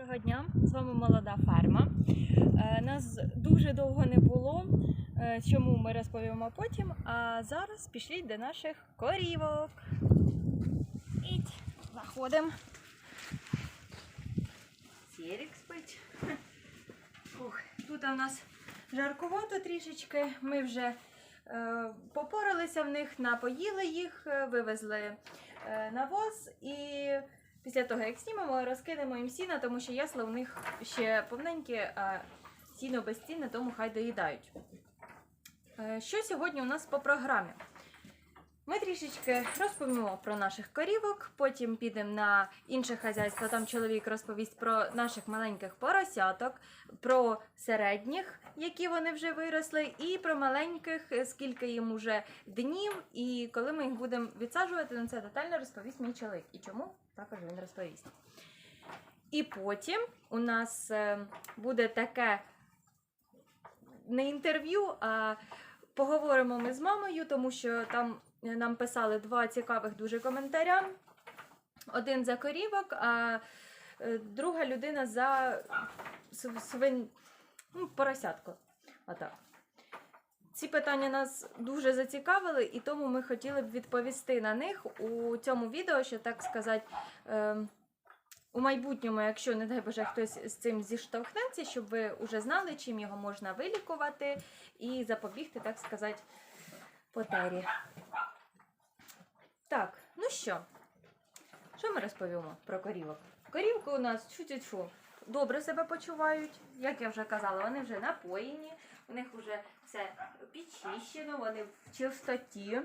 Доброго дня, з вами молода ферма. Е, Нас дуже довго не було, е, чому ми розповімо потім. А зараз пішліть до наших корівок. Ідь, заходимо. Сірік спить. Ух, тут у нас жарковато трішечки. Ми вже е, попоралися в них, напоїли їх, вивезли навоз і Після того, як знімемо, розкинемо їм сіна, тому що ясла у них ще повненькі, а сіно безцінне, тому хай доїдають. Е, Що сьогодні у нас по програмі? Ми трішечки розповімо про наших корівок, потім підемо на інше хазяйство. Там чоловік розповість про наших маленьких поросяток, про середніх, які вони вже виросли, і про маленьких, е, скільки їм уже днів, і коли ми їх будемо відсаджувати, на це детально розповість мій чоловік. І чому також він розповість. І потім у нас е, буде таке не інтерв'ю, а поговоримо ми з мамою, тому що там е, нам писали два цікавих дуже коментаря. Один за корівок, а е, друга людина за свин... ну, поросятку. Отак. Ці питання нас дуже зацікавили, і тому ми хотіли б відповісти на них у цьому відео, що так сказати, е, у майбутньому, якщо, не дай Боже, хтось з цим зіштовхнеться, щоб ви вже знали, чим його можна вилікувати і запобігти, так сказати, потері. Так, ну що, що ми розповімо про корівок? Корівки у нас чу-чу-чу, добре себе почувають. Як я вже казала, вони вже напоєні, у них вже все підчищено, вони в чистоті.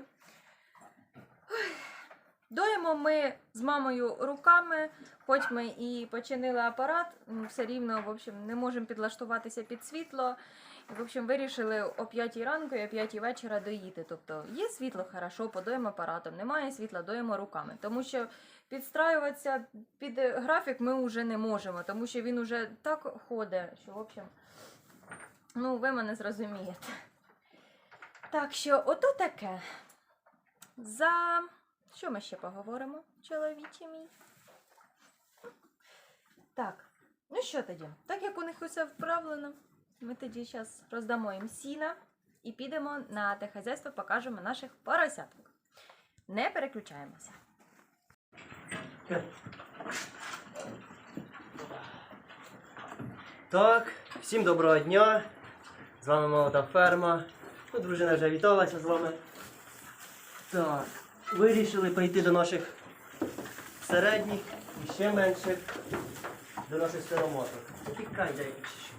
Ой. Доїмо ми з мамою руками, хоч ми і починили апарат, все рівно в общем, не можемо підлаштуватися під світло. В общем, вирішили о 5 ранку і о 5 вечора доїти. Тобто є світло, хорошо, подоїмо апаратом, немає світла, доїмо руками. Тому що підстраюватися під графік ми вже не можемо, тому що він уже так ходить, що в общем, ну, ви мене зрозумієте. Так що, ото таке. За що ми ще поговоримо, чоловіче мій? Так, ну що тоді? Так як у них усе вправлено, ми тоді зараз роздамо їм сіна і підемо на те хазяйство, покажемо наших поросяток. Не переключаємося. Так, всім доброго дня. З вами молода ферма. Ну, дружина вже віталася з вами. Так, вирішили прийти до наших середніх і ще менших, до наших сиромоток. Тікай, дай вичищу.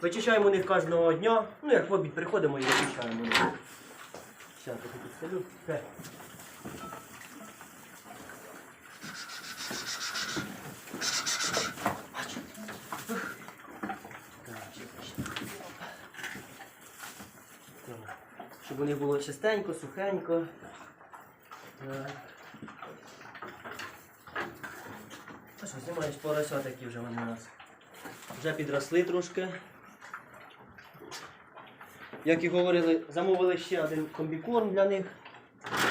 Вичищаємо них кожного дня. Ну, як в обід приходимо і вичищаємо. їх. Щас, я підстелю. Них було чистенько, сухенько. А що, знімаєш поросят, які вже вони у нас. Вже підросли трошки. Як і говорили, замовили ще один комбікорм для них.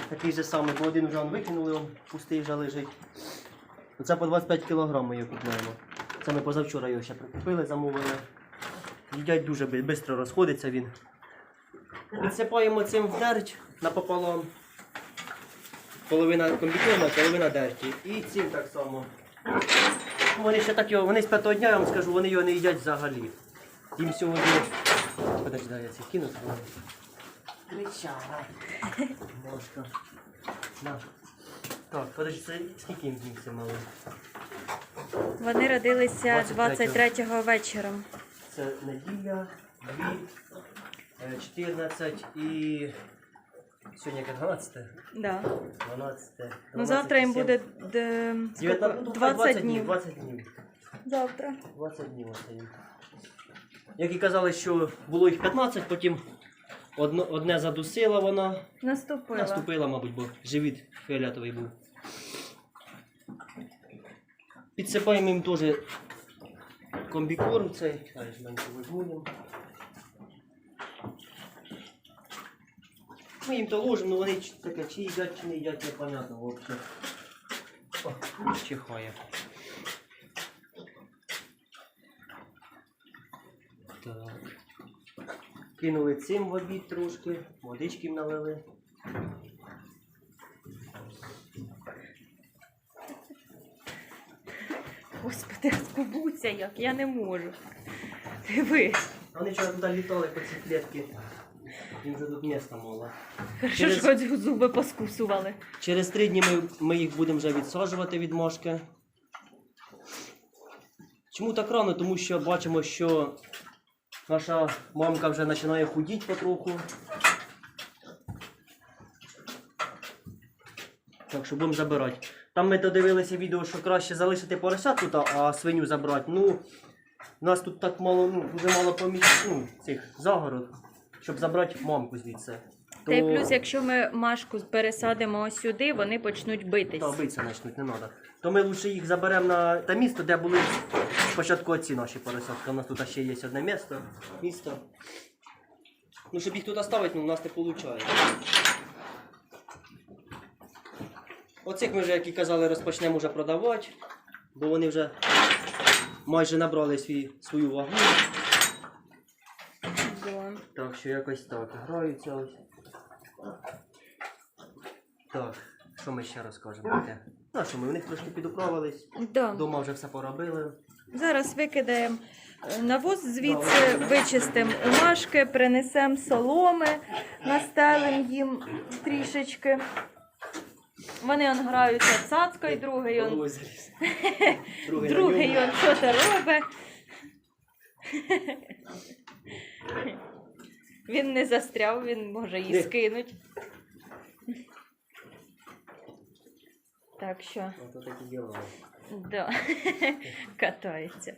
Такий же самий, бо один вже викинули, пустий вже лежить. Оце по 25 кг ми його купуємо. Це ми позавчора його ще прикупили, замовили. Їдять дуже швидко розходиться він. Підсипаємо цим в дерть напополам. Половина комбікорма, половина дерті. І цим так само. Вони ще так його, вони з п'ятого дня, я вам скажу, вони його не їдять взагалі. Їм сьогодні. Подожди, дай я це кину. Кричала. Ножка. На. Так, подожди, це скільки їм днів це мало? Вони родилися 23 23-го вечором. Це неділя, дві, 14 і. Сьогодні яке 12? Да. 12. Ну, завтра їм буде д- скільки? 19, 20 днів. 20 днів. Завтра. 20 днів оце. Як і казали, що було їх 15, потім одно, одне задусила вона. Наступила. Наступила, мабуть, бо живіт фіолетовий був. Підсипаємо їм теж комбікорм цей. Ай, менше візьмемо. Ми їм то ложимо, але вони таке, чи їдять, чи не їдять, непонятно взагалі. О, чихає. Так. Кинули цим в обід трошки, водички їм налили. Господи, скубуться як, я не можу. Дивись. Вони вчора туди літали по цій клітці. Їм вже тут міста мало. Хорошо, Через- що хоч зуби поскусували. Через три дні ми, ми їх будемо вже відсаджувати від мошки. Чому так рано? Тому що бачимо, що наша мамка вже починає худіти потроху. Так що будемо забирати. Там ми додивилися відео, що краще залишити поросят тут, а свиню забрати. Ну, у нас тут так мало, ну, дуже мало поміж, ну, цих загород, щоб забрати мамку звідси. Та й плюс, якщо ми Машку пересадимо ось сюди, вони почнуть битись. та битися почнуть, не треба. То ми лучше їх заберемо на те місто, де були спочатку оці наші поросятки. У нас тут ще є одне місто. місто. Ну, щоб їх тут оставити, ну, у нас не виходить. Оцих ми вже, як і казали, розпочнемо вже продавати, бо вони вже майже набрали свій, свою вагу. Да. Так, що якось так. Граються ось. Так, що ми ще розкажемо? таке? Ну, що ми в них трошки підуправились. Да. Дома вже все поробили. Зараз викидаємо е, навоз звідси, вичистимо Машки, принесемо соломи, настелимо їм трішечки. Вони он граються цацкою, другий он, Другий, он що то робить. Він не застряв, він може її Ні. скинуть. Так що, Ото так і діло. да, катається.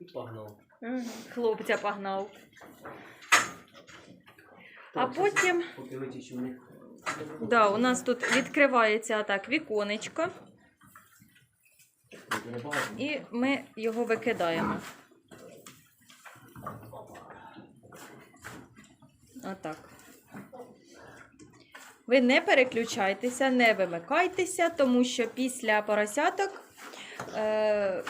І погнав. Хлопця погнав. А потім, да, у нас тут відкривається так віконечко, і ми його викидаємо. Отак. Ви не переключайтеся, не вимикайтеся, тому що після поросяток е,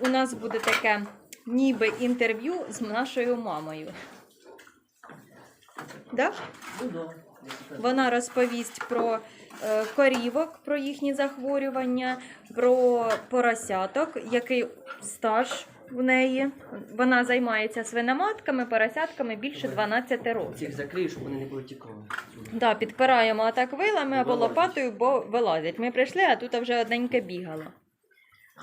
у нас буде таке ніби інтерв'ю з нашою мамою. Да? Вона розповість про е, корівок, про їхні захворювання, про поросяток, який стаж в неї. Вона займається свиноматками, поросятками більше 12 років. Цих закрию, щоб вони не повитікали. Да, підпираємо атак вилами або лопатою, бо вилазять. Ми прийшли, а тут вже одненьке бігало.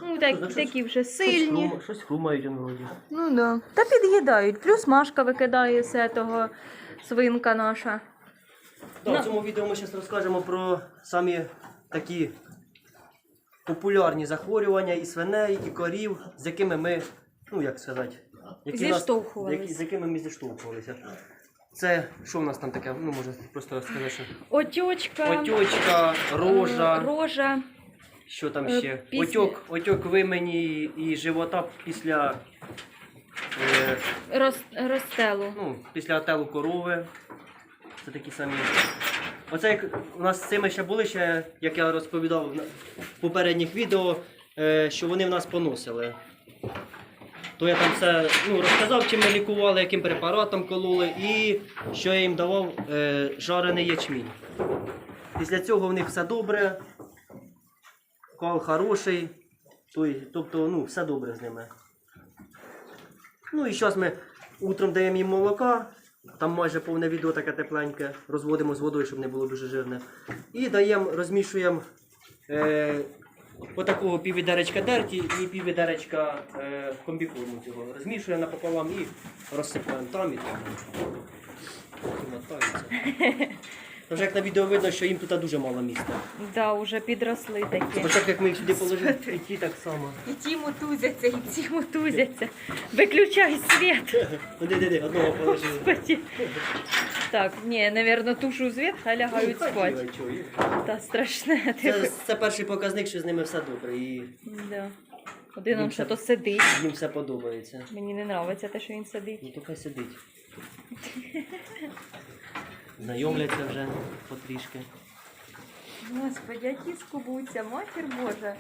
Ну, так, такі вже сильні. щось хрумають он вроді. Ну да. Та під'їдають. Плюс Машка викидає з того свинка наша. Так, в цьому відео ми зараз розкажемо про самі такі популярні захворювання і свиней, і корів, з якими ми, ну як сказати, які нас- Зіштовхувались. які- з якими ми зіштовхувалися. Це що в нас там таке? Ну, може просто розказати, що Отючка. отьочка, е, рожа, Рожа. що там е, ще? після- Отьок, отьок вимені і живота після, е, Роз, розстелу. ну, після отелу корови. Це такі самі. Оце як у нас з цими ще були, ще, як я розповідав в попередніх відео, е, що вони в нас поносили. То я там все ну, розказав, чим ми лікували, яким препаратом кололи і що я їм давав е, жарений ячмінь. Після цього в них все добре, кал хороший, тобто ну, все добре з ними. Ну і зараз ми утром даємо їм молока, там майже повне відео таке тепленьке, розводимо з водою, щоб не було дуже жирне. І даємо, розмішуємо е, отакого піввідеречка дерті і піввідеречка е, комбікорму цього. Розмішуємо напополам і розсипаємо там і там. І мотаються. Тож як на відео видно, що їм тут дуже мало місця. Да, вже підросли такі. Спочатку, як ми їх сюди положили, і ті так само. І ті мотузяться, і ті мотузяться. Виключай світ. Ну, де, де, де, одного положили. Господи. Так, ні, напевно, тушу світ, хай лягають Ну, спати. Та страшне. Це, це перший показник, що з ними все добре і Да. Один он це- то сидить. їм все подобається. Мені не подобається те, що він сидить. Ну то хай сидить. Знайомляться вже потрішки. Господи, які скубуться, матір Божа.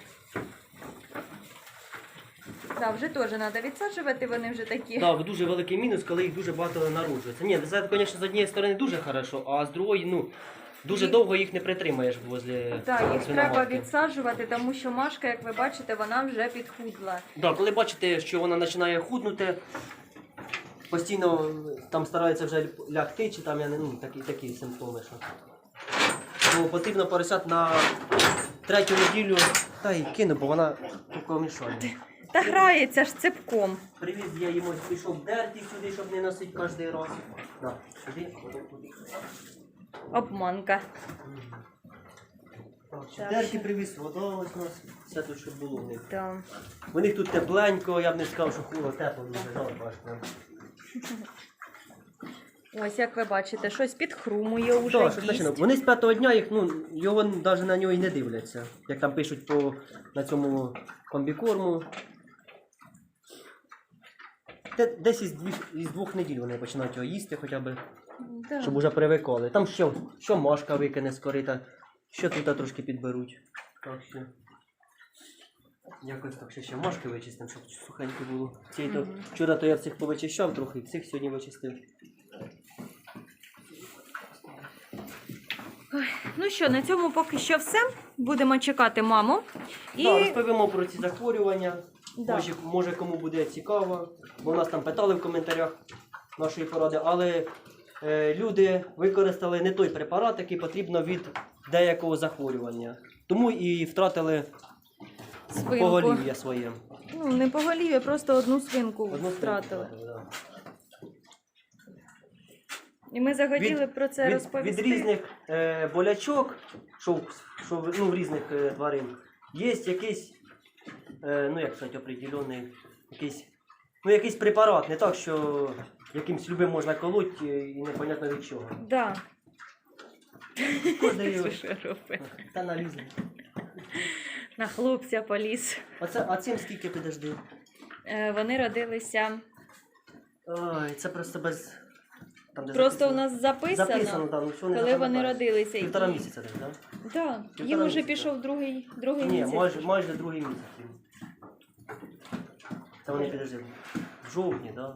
Да, вже теж треба відсаджувати, вони вже такі. Так, дуже великий мінус, коли їх дуже багато народжується. Ні, це, звісно, з однієї сторони дуже хорошо, а з другої, ну, дуже Їх- довго їх не притримаєш возле Так, їх треба свиноматки. відсаджувати, тому що Машка, як ви бачите, вона вже підхудла. Да, коли бачите, що вона починає худнути, постійно там старається вже лягти, чи там я не ну, такі, такі симптоми. Що. Ну, потрібно поросят на третю неділю, та й кину, бо вона тільки мішає. Та грається ж цепком. Привіз я йому пішов дерті сюди, щоб не носити кожен раз. Да, сюди, туди. Обманка. Так, Дерті привіз, вода ось у нас, все тут, що було в них. Да. У них тут тепленько, я б не сказав, що хуло тепло, дуже прям. Ось як ви бачите, щось підхрумує уже. Так, що їсть. Вони з п'ятого дня їх, ну, його навіть на нього і не дивляться. Як там пишуть по на цьому комбікорму. Те- Десь із, дві, із двох неділь вони починають його їсти хоча б, Да. щоб уже привикали. Там що, що мошка викине з корита, що тут трошки підберуть. Так що. Якось так ще, ще мошки вичистимо, щоб сухенько було. Ці то, вчора то я цих повичищав трохи, цих сьогодні вичистив. Ну що, на цьому поки що все. Будемо чекати маму. І Да, розповімо про ці захворювання. Да. Може, може кому буде цікаво, бо нас там питали в коментарях нашої поради, але е, люди використали не той препарат, який потрібно від деякого захворювання. Тому і втратили свинку. поголів'я своє. Ну, не поголів'я, просто одну свинку Одну втратили. да. І ми захотіли про це від, розповісти. від різних е, болячок, що, в- що в- ну, в різних е, тварин, є якийсь, е, ну як сказати, определений, якийсь, ну, якийсь препарат, не так, що якимсь любим можна колоть е, і непонятно від чого. Да. Кожний Це що робить? та налізне. На хлопця поліз. Оце, а цим скільки підожди? Е, Вони родилися. Ой, це просто без. Там, де Просто у записано. нас записано, записано, да, ну, що не коли вони запам'ятаєш. родилися. І- Півтора місяця десь, так? Да. Півтора Їм місяця. пішов другий, другий Ні, місяць. майже, майже другий місяць. Це вони підожди. В жовтні, так?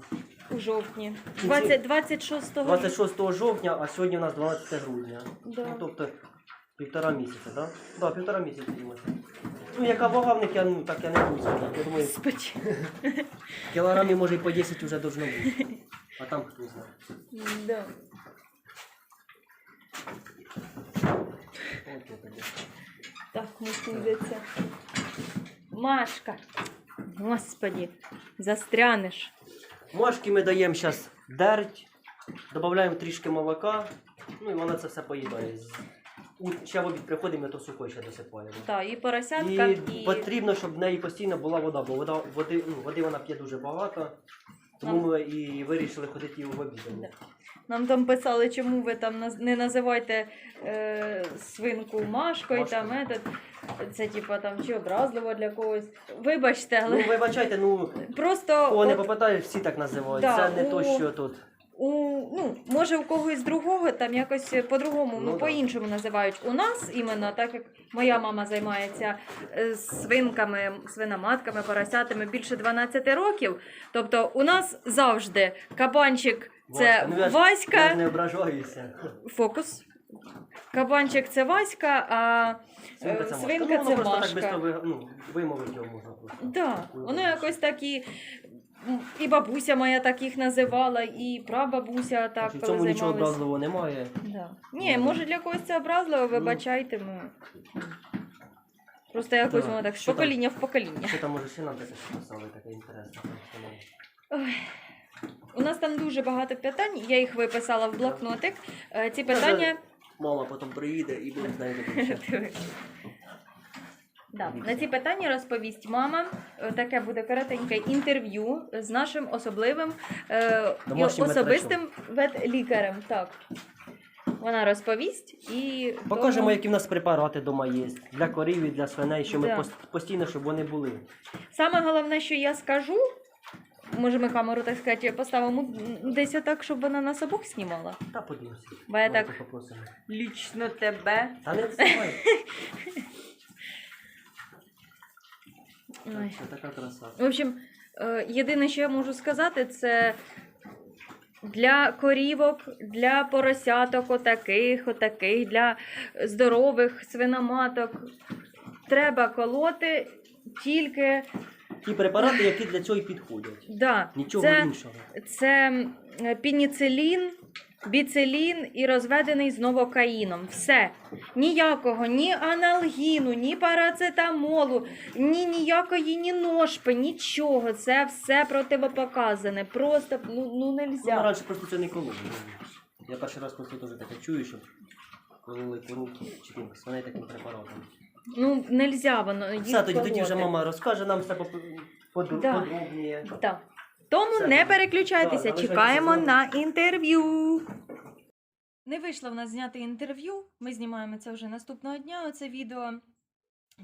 У жовтні. Кінці- 20, 26 26 жовтня, а сьогодні у нас 12 грудня. Да. Ну, тобто півтора місяця, так? Да? Да, півтора місяця. Ну, яка вага в них, я, ну, так я не буду сказати. Я думаю, Господи. кілограмів може і по 10 вже должно бути. А там хто знає. Да. От я. Так, мусується. Машка. Господи, застрянеш. Мошки ми даємо зараз дерть, додаємо трішки молока, ну і вона це все поїдає. У, ще в обід приходимо, то сухой ще досипаємо. Так, і поросятка, І і, потрібно, щоб в неї постійно була вода, бо вода, води, ну, води вона п'є дуже багато. Тому ми і вирішили ходити її в обідані. Да. нам там писали, чому ви там наз- не називаєте е, свинку Машкою, Машкою. там этот, це типа там чи образливо для когось. Вибачте, але Ну, вибачайте, ну, просто кого не от всі так називають. Да, Це не то, що тут. У, ну, може у когось другого там якось по-другому, ну, Ну, по-іншому називають. У нас іменно, так як моя мама займається е, свинками, свиноматками, поросятами більше 12 років. Тобто у нас завжди кабанчик це Ну, я ж-. Я ж не ображаюся. Фокус. Кабанчик це Васька, а Свинка це свинка Машка. Ну, це просто Машка. так швидко ви, ну, вимовити його можна просто. Да, воно якось так і, і бабуся моя так їх називала, і прабабуся так Значить, в коли цьому нічого образливого немає. Да. Ні, може для когось це образливо, вибачайте ми. Просто якось Так, воно так з що там? покоління в покоління. Що там може ще нам таке що писали, таке інтересне. У нас там дуже багато питань, я їх виписала в блокнотик. Е, Ці питання. Мама потім приїде і буде з нею таке ще. Да. На ці питання розповість мама. Е, Таке буде коротеньке інтерв'ю з нашим особливим е, Домашнім особистим ветлікарем. Так. Вона розповість і Покажемо, тому- які в нас препарати вдома є. Для корів і для свиней, що ми Да. пос- постійно, щоб вони були. Саме головне, що я скажу, може ми камеру, так сказати, поставимо м, десь так, щоб вона нас обох знімала. Та подивимося. Бо я Давайте так попросимо. лічно тебе. Та не вставай. Ой. Так така краса. В общем, е, єдине, що я можу сказати, це для корівок, для поросяток, отаких, отаких, для здорових свиноматок треба колоти тільки Ті препарати, які для цього і підходять. да, Нічого це, іншого. це м, біцилін і розведений з новокаїном. Все. Ніякого, ні аналгіну, ні парацетамолу, ні ніякої ні ножпи, нічого. Це все противопоказане. Просто ну, ну нельзя. раніше просто це не колов. Я перший раз просто теж таке чую, що кололи коров чи тим свиней таким препаратом. Ну нельзя воно. їх Все, тоді, тоді вже колоти. мама розкаже нам все поп- Да. Тому не переключайтеся, чекаємо на інтерв'ю. Не вийшло в нас зняти інтерв'ю. Ми знімаємо це вже наступного дня. Оце відео.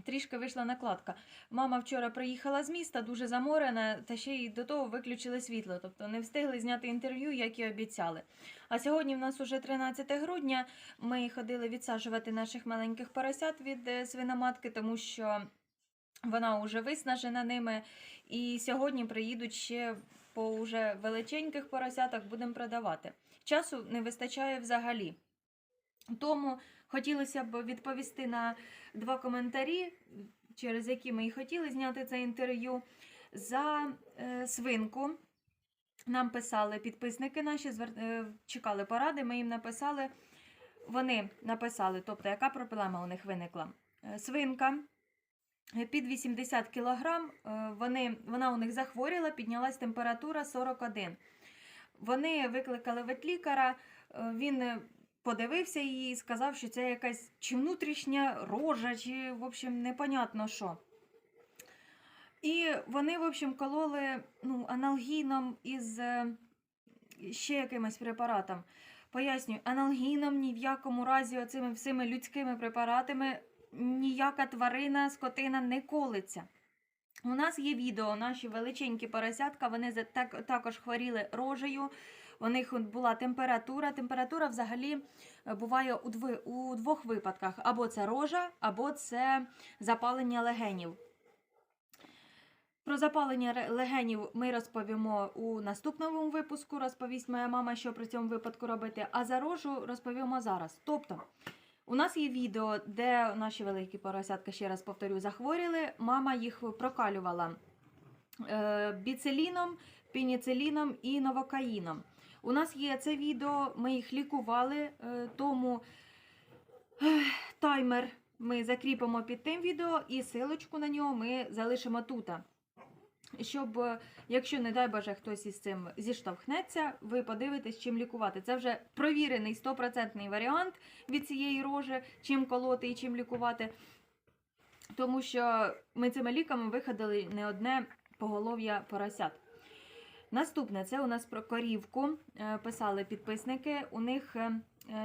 Трішки вийшла накладка. Мама вчора приїхала з міста, дуже заморена, та ще й до того виключили світло. Тобто не встигли зняти інтерв'ю, як і обіцяли. А сьогодні в нас уже 13 грудня. Ми ходили відсаджувати наших маленьких поросят від е, свиноматки, тому що вона вже виснажена ними. І сьогодні приїдуть ще по уже величеньких поросятах, будемо продавати. Часу не вистачає взагалі. Тому хотілося б відповісти на два коментарі, через які ми і хотіли зняти це інтерв'ю. За е, свинку нам писали підписники наші, звер... е, чекали поради, ми їм написали. Вони написали, тобто, яка проблема у них виникла. Е, Свинка під 80 кг, вони, вона у них захворіла, піднялась температура 41. Вони викликали ветлікаря, е, він е, подивився її і сказав, що це якась чи внутрішня рожа, чи, в общем, непонятно що. І вони, в общем, кололи ну, аналгіном із е, ще якимось препаратом. Пояснюю, аналгіном ні в якому разі оцими всіми людськими препаратами ніяка тварина, скотина не колиться. У нас є відео, наші величенькі поросятка, вони так, також хворіли рожею. У них була температура. Температура взагалі е, буває у, дви, у двох випадках: або це рожа, або це запалення легенів. Про запалення легенів ми розповімо у наступному випуску. Розповість моя мама, що при цьому випадку робити. А за рожу розповімо зараз. Тобто, у нас є відео, де наші великі поросятка, ще раз повторю, захворіли. Мама їх прокалювала е, біцеліном, пеніциліном і новокаїном. У нас є це відео, ми їх лікували, е, тому таймер ми закріпимо під тим відео і силочку на нього ми залишимо тут. Щоб, е, якщо, не дай Боже, хтось із цим зіштовхнеться, ви подивитесь, чим лікувати. Це вже провірений стопроцентний варіант від цієї рожи, чим колоти і чим лікувати. Тому що ми цими ліками виходили не одне поголов'я поросят. Наступне це у нас про корівку. Е, Писали підписники. У них е,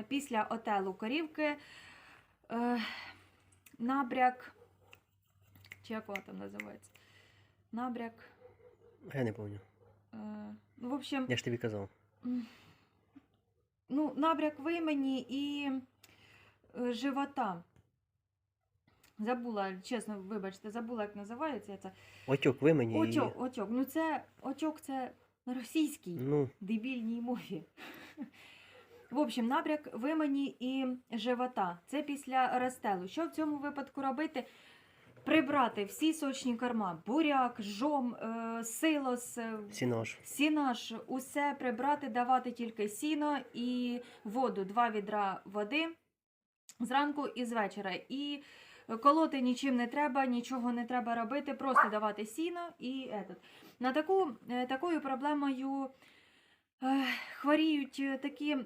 після отелу корівки набряк. Чи як вона там називається? Набряк. Я не пам'ятаю. Е, ну, в общем, Я ж тобі казав. Ну, набряк в імені і е, живота. Забула, чесно, вибачте, забула, як називається це. Отьок ви мені. Отьок, отьок. Ну це отьок це на російській Ну, дебільній мові. В общем, набряк в імені і живота. Це після розстелу. Що в цьому випадку робити? Прибрати всі сочні корма: буряк, жом, е, силос, е, сінож. Сінаш усе прибрати, давати тільки сіно і воду, два відра води зранку і з вечора. І колоти нічим не треба, нічого не треба робити, просто давати сіно і етот. На таку, е, такою проблемою е, хворіють е, такі е,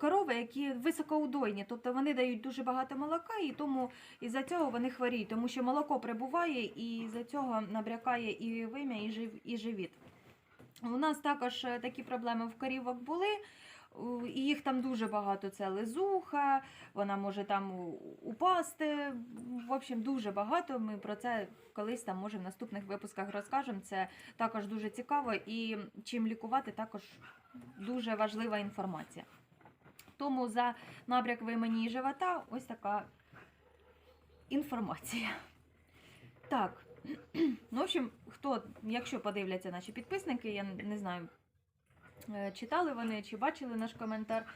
корови, які високоудойні, тобто вони дають дуже багато молока, і тому із-за цього вони хворіють, тому що молоко прибуває і з-за цього набрякає і вим'я, і, жив, і живіт. У нас також е, такі проблеми в корівок були. І їх там дуже багато. Це лизуха, вона може там упасти. В общем, дуже багато. Ми про це колись там, може, в наступних випусках розкажемо. Це також дуже цікаво. І чим лікувати, також дуже важлива інформація. Тому за набряк вимені і живота ось така інформація. Так, Ну, в общем, хто, якщо подивляться наші підписники, я не знаю, е, читали вони чи бачили наш коментар.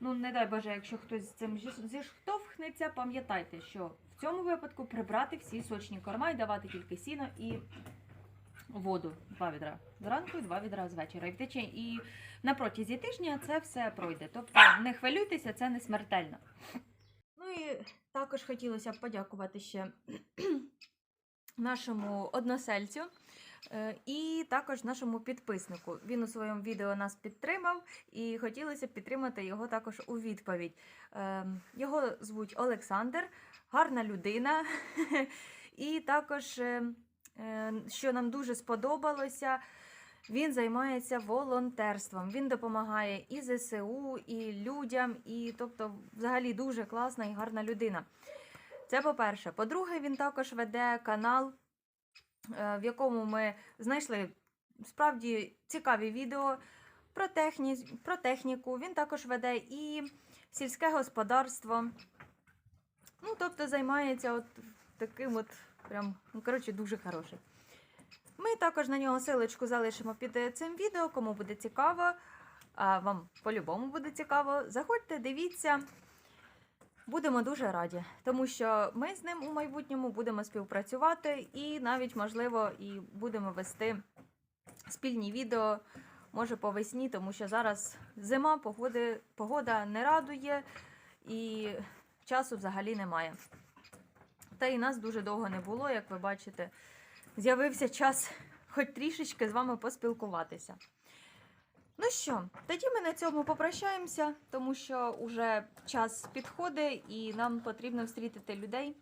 Ну, не дай Боже, якщо хтось з цим зіштовхнеться, пам'ятайте, що в цьому випадку прибрати всі сочні корма і давати тільки сіно і воду. Два відра зранку і два відра з вечора. І втече, і на протязі тижня це все пройде. Тобто не хвилюйтеся, це не смертельно. Ну і також хотілося б подякувати ще нашому односельцю. е, І також нашому підписнику. Він у своєму відео нас підтримав, і хотілося б підтримати його також у відповідь. Ем, Його звуть Олександр, гарна людина. І також, е, е, що нам дуже сподобалося, він займається волонтерством. Він допомагає і ЗСУ, і людям, і тобто, взагалі дуже класна і гарна людина. Це по-перше. По-друге, він також веде канал, е, в якому ми знайшли справді цікаві відео про, техні... про техніку. Він також веде і сільське господарство. Ну, тобто займається от таким от прям, ну, коротше, дуже хороший. Ми також на нього силочку залишимо під е, цим відео, кому буде цікаво. А вам по-любому буде цікаво. Заходьте, дивіться. Будемо дуже раді, тому що ми з ним у майбутньому будемо співпрацювати і навіть, можливо, і будемо вести спільні відео, може по весні, тому що зараз зима, погоди, погода не радує і часу взагалі немає. Та і нас дуже довго не було, як ви бачите. З'явився час хоч трішечки з вами поспілкуватися. Ну що, тоді ми на цьому попрощаємося, тому що уже час підходить і нам потрібно встрітити людей.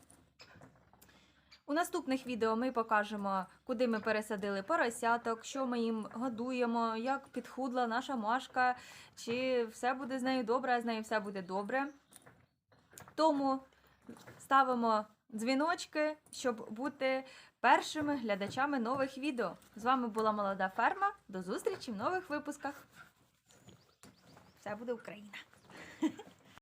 У наступних відео ми покажемо, куди ми пересадили поросяток, що ми їм годуємо, як підхудла наша Машка, чи все буде з нею добре, а з нею все буде добре. Тому ставимо дзвіночки, щоб бути першими глядачами нових відео. З вами була молода ферма. До зустрічі в нових випусках. Все буде Україна!